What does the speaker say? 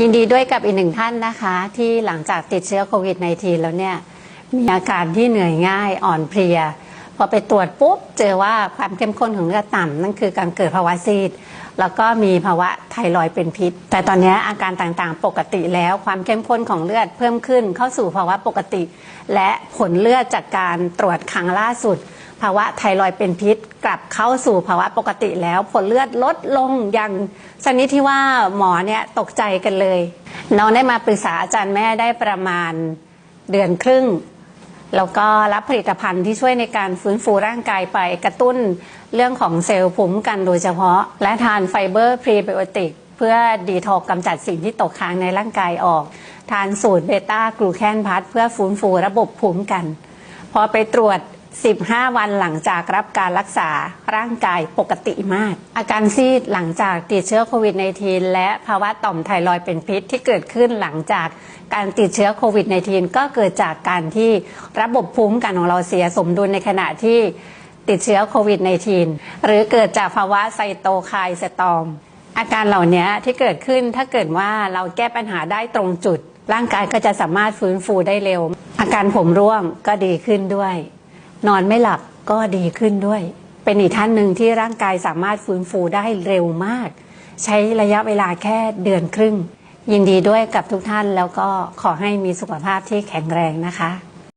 ยินดีด้วยกับอีกหนึ่งท่านนะคะ ที่หลังจากติดเชื้อโควิด -19 แล้วเนี่ย มีอาการที่เหนื่อยง่ายอ่อนเพลีย พอไปตรวจปุ๊บ เจอว่าความเข้มข้นของเลือดต่ำนั่นคือการเกิดภาวะซีด แล้วก็มีภาวะไทรอยด์เป็นพิษ แต่ตอนนี้อาการต่างๆปกติแล้วความเข้มข้นของเลือดเพิ่มขึ้นเข้าสู่ภาวะปกติ และผลเลือดจากการตรวจครั้งล่าสุด ภาวะไทรอยด์เป็นพิษ กลับเข้าสู่ภาวะปกติแล้วผลเลือดลดลงอย่างชนิดที่ว่าหมอเนี่ยตกใจกันเลย น้องได้มาปรึกษาอาจารย์แม่ได้ประมาณเดือนครึ่ง แล้วก็รับผลิตภัณฑ์ที่ช่วยในการฟื้นฟูร่างกายไปกระตุ้นเรื่องของเซลล์ภูมิกันโดยเฉพาะ และทานไฟเบอร์พรีไบโอติกเพื่อดีทอกกำจัดสิ่งที่ตกค้างในร่างกายออก ทานสูตรเบต้ากลูแคนพัทเพื่อฟื้นฟูระบบภูมิคุ้มกัน พอไปตรวจ 15 วันหลังจากรับการรักษาร่างกายปกติมาก อาการซีดหลังจากติดเชื้อโควิด -19 และภาวะต่อมไทรอยด์เป็นพิษที่เกิดขึ้นหลังจากการติดเชื้อโควิด -19 ก็เกิดจากการที่ระบบภูมิคุ้มกันของเราเสียสมดุลในขณะที่ติดเชื้อโควิด -19 หรือเกิดจากภาวะไซโตไคน์สตอม อาการเหล่านี้ที่เกิดขึ้นถ้าเกิดว่าเราแก้ปัญหาได้ตรงจุด ร่างกายก็จะสามารถฟื้นฟูได้เร็ว อาการผมร่วงก็ดีขึ้นด้วย นอนไม่หลับก็ดีขึ้นด้วย เป็นอีกท่านหนึ่งที่ร่างกายสามารถฟื้นฟูได้เร็วมาก ใช้ระยะเวลาแค่เดือนครึ่ง ยินดีด้วยกับทุกท่านแล้วก็ขอให้มีสุขภาพที่แข็งแรงนะคะ